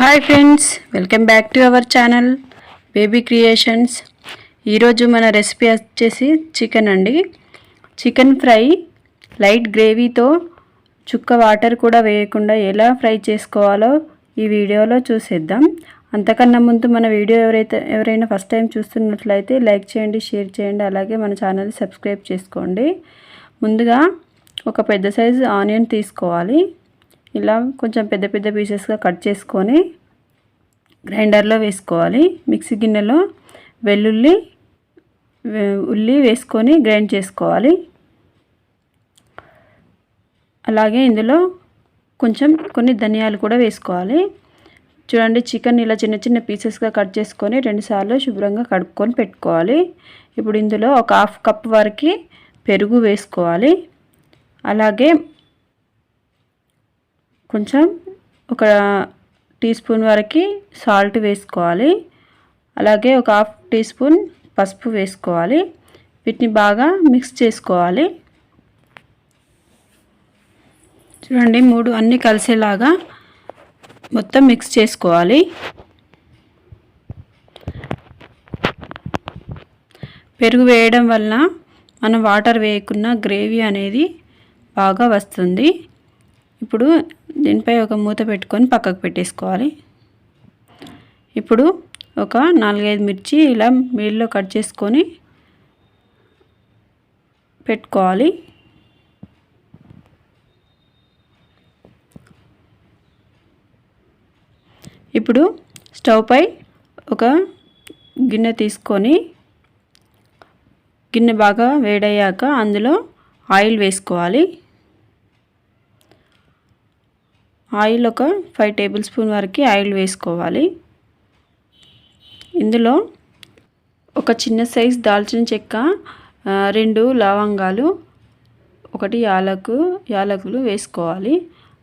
Hi friends welcome back to our channel baby creations ఈరోజు మన recipe వచ్చేసి chicken అండి. చికెన్ ఫ్రై లైట్ గ్రేవీతో చుక్క వాటర్ కూడా వేయకుండా ఎలా ఫ్రై చేసుకోవాలో ఈ వీడియోలో చూసేద్దాం. అంతకన్నా ముందు మన వీడియో ఎవరైతే ఎవరైనా ఫస్ట్ టైం చూస్తున్నట్లయితే లైక్ చేయండి షేర్ చేయండి అలాగే మన ఛానల్ సబ్స్క్రైబ్ చేసుకోండి. ముందుగా ఒక పెద్ద సైజు ఆనియన్ తీసుకోవాలి. ఇలా కొంచెం పెద్ద పెద్ద పీసెస్గా కట్ చేసుకొని గ్రైండర్లో వేసుకోవాలి. మిక్సీ గిన్నెలో వెల్లుల్లి ఉల్లి వేసుకొని గ్రైండ్ చేసుకోవాలి. అలాగే ఇందులో కొంచెం కొన్ని ధనియాలు కూడా వేసుకోవాలి. చూడండి చికెన్ ఇలా చిన్న చిన్న పీసెస్గా కట్ చేసుకొని రెండుసార్లు శుభ్రంగా కడుక్కొని పెట్టుకోవాలి. ఇప్పుడు ఇందులో ఒక హాఫ్ కప్ వరకు పెరుగు వేసుకోవాలి. అలాగే కొంచెం ఒక టీ స్పూన్ వరకు సాల్ట్ వేసుకోవాలి. అలాగే ఒక హాఫ్ టీ స్పూన్ పసుపు వేసుకోవాలి. వీటిని బాగా మిక్స్ చేసుకోవాలి. చూడండి మూడు అన్నీ కలిసేలాగా మొత్తం మిక్స్ చేసుకోవాలి. పెరుగు వేయడం వలన మనం వాటర్ వేయకున్న గ్రేవీ అనేది బాగా వస్తుంది. ఇప్పుడు దీనిపై ఒక మూత పెట్టుకొని పక్కకు పెట్టేసుకోవాలి. ఇప్పుడు ఒక నాలుగైదు మిర్చి ఇలా మీల్లో కట్ చేసుకొని పెట్టుకోవాలి. ఇప్పుడు స్టవ్పై ఒక గిన్నె తీసుకొని గిన్నె బాగా వేడయ్యాక అందులో ఆయిల్ వేసుకోవాలి. ఆయిల్ ఒక ఫైవ్ టేబుల్ స్పూన్ వరకు ఆయిల్ వేసుకోవాలి. ఇందులో ఒక చిన్న సైజ్ దాల్చిన చెక్క రెండు లవంగాలు ఒకటి యాలకు యాలకులు వేసుకోవాలి.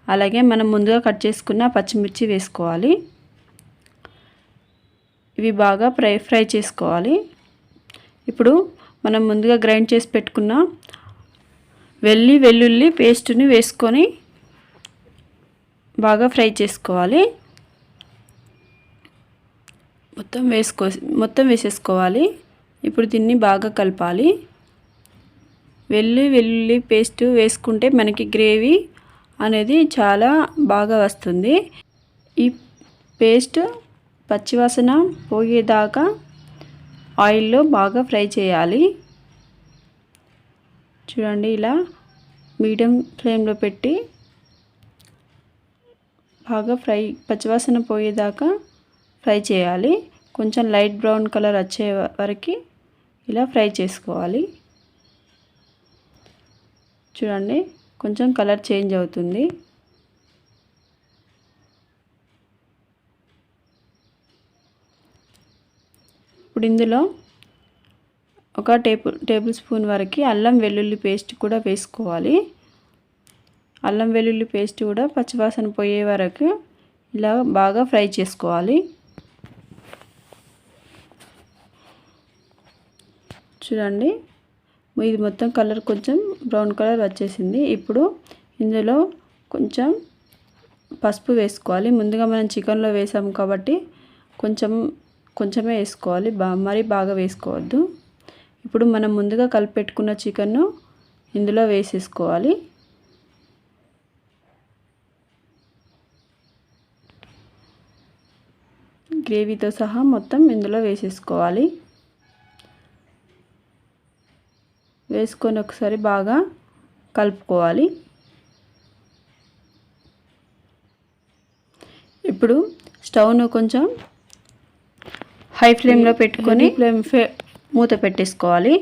అలాగే మనం ముందుగా కట్ చేసుకున్న పచ్చిమిర్చి వేసుకోవాలి. ఇవి బాగా ఫ్రై ఫ్రై చేసుకోవాలి. ఇప్పుడు మనం ముందుగా గ్రైండ్ చేసి పెట్టుకున్న వెల్లి వెల్లుల్లి పేస్ట్ని వేసుకొని బాగా ఫ్రై చేసుకోవాలి. మొత్తం వేసుకో మొత్తం వేసేసుకోవాలి. ఇప్పుడు దీన్ని బాగా కలపాలి. వెల్లి వెల్లుల్లి పేస్ట్ వేసుకుంటే మనకి గ్రేవీ అనేది చాలా బాగా వస్తుంది. ఈ పేస్ట్ పచ్చివాసన పోయేదాకా ఆయిల్లో బాగా ఫ్రై చేయాలి. చూడండి ఇలా మీడియం ఫ్లేమ్లో పెట్టి బాగా ఫ్రై పచ్చివాసన పోయేదాకా ఫ్రై చేయాలి. కొంచెం లైట్ బ్రౌన్ కలర్ వచ్చే వరకు ఇలా ఫ్రై చేసుకోవాలి. చూడండి కొంచెం కలర్ చేంజ్ అవుతుంది. ఇప్పుడు ఇందులో ఒక టేబుల్ టేబుల్ స్పూన్ వరకు అల్లం వెల్లుల్లి పేస్ట్ కూడా వేసుకోవాలి. అల్లం వెల్లుల్లి పేస్ట్ కూడా పచ్చివాసన పోయే వరకు ఇలా బాగా ఫ్రై చేసుకోవాలి. చూడండి ఇది మొత్తం కలర్ కొంచెం బ్రౌన్ కలర్ వచ్చేసింది. ఇప్పుడు ఇందులో కొంచెం పసుపు వేసుకోవాలి. ముందుగా మనం చికెన్లో వేసాము కాబట్టి కొంచెం కొంచెమే వేసుకోవాలి. బా మరీ బాగా వేసుకోవద్దు. ఇప్పుడు మనం ముందుగా కలిపెట్టుకున్న చికెన్ను ఇందులో వేసేసుకోవాలి. గ్రేవీతో సహా మొత్తం ఇందులో వేసేసుకోవాలి. వేసుకొని ఒకసారి బాగా కలుపుకోవాలి. ఇప్పుడు స్టవ్ను కొంచెం హై ఫ్లేమ్లో పెట్టుకొని ఫ్లేమ్ మూత పెట్టేసుకోవాలి.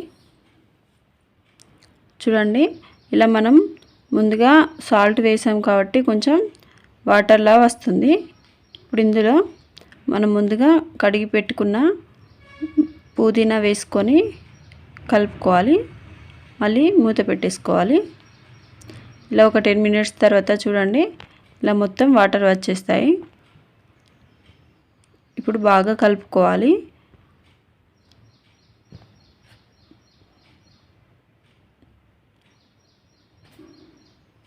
చూడండి ఇలా మనం ముందుగా సాల్ట్ వేసాం కాబట్టి కొంచెం వాటర్లా వస్తుంది. ఇప్పుడు ఇందులో మనం ముందుగా కడిగి పెట్టుకున్న పుదీనా వేసుకొని కలుపుకోవాలి. మళ్ళీ మూత పెట్టేసుకోవాలి. ఇలా ఒక టెన్ మినిట్స్ తర్వాత చూడండి ఇలా మొత్తం వాటర్ వచ్చేస్తాయి. ఇప్పుడు బాగా కలుపుకోవాలి.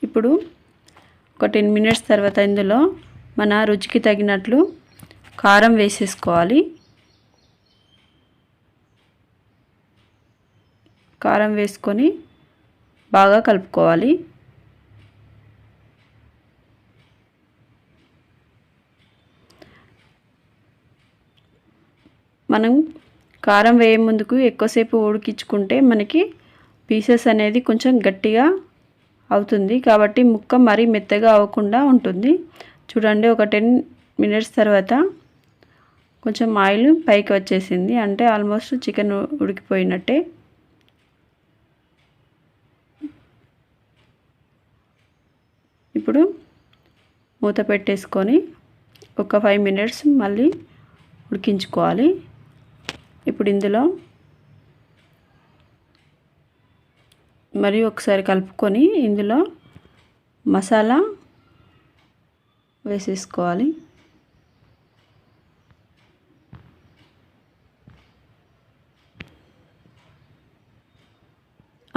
ఇప్పుడు ఒక టెన్ మినిట్స్ తర్వాత ఇందులో మన రుచికి తగినట్లు కారం వేసేసుకోవాలి. కారం వేసుకొని బాగా కలుపుకోవాలి. మనం కారం వేయే ముందుకు ఎక్కువసేపు ఉడికించుకుంటే మనకి పీసెస్ అనేది కొంచెం గట్టిగా అవుతుంది. కాబట్టి ముక్క మరీ మెత్తగా అవ్వకుండా ఉంటుంది. చూడండి ఒక టెన్ మినిట్స్ తర్వాత కొంచెం ఆయిల్ పైకి వచ్చేసింది. అంటే ఆల్మోస్ట్ చికెన్ ఉడికిపోయినట్టే. ఇప్పుడు మూత పెట్టేసుకొని ఒక ఫైవ్ మినిట్స్ మళ్ళీ ఉడికించుకోవాలి. ఇప్పుడు ఇందులో మరియు ఒకసారి కలుపుకొని ఇందులో మసాలా వేసేసుకోవాలి.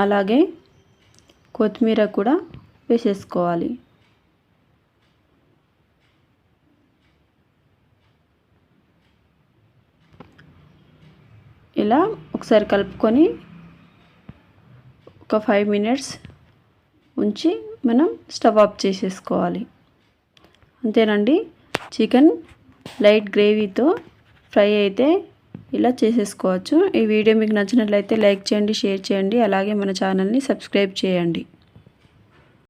అలాగే కొత్తిమీర కూడా వేసేసుకోవాలి. ఇలా ఒకసారి కలుపుకొని ఒక ఫైవ్ మినిట్స్ ఉంచి మనం స్టవ్ ఆఫ్ చేసేసుకోవాలి. అంతేనండి. చికెన్ లైట్ గ్రేవీతో ఫ్రై అయితే ఇలా చేసేసుకోవచ్చు. ఈ వీడియో మీకు నచ్చినట్లయితే లైక్ చేయండి షేర్ చేయండి. అలాగే మన ఛానల్ని సబ్స్క్రైబ్ చేయండి.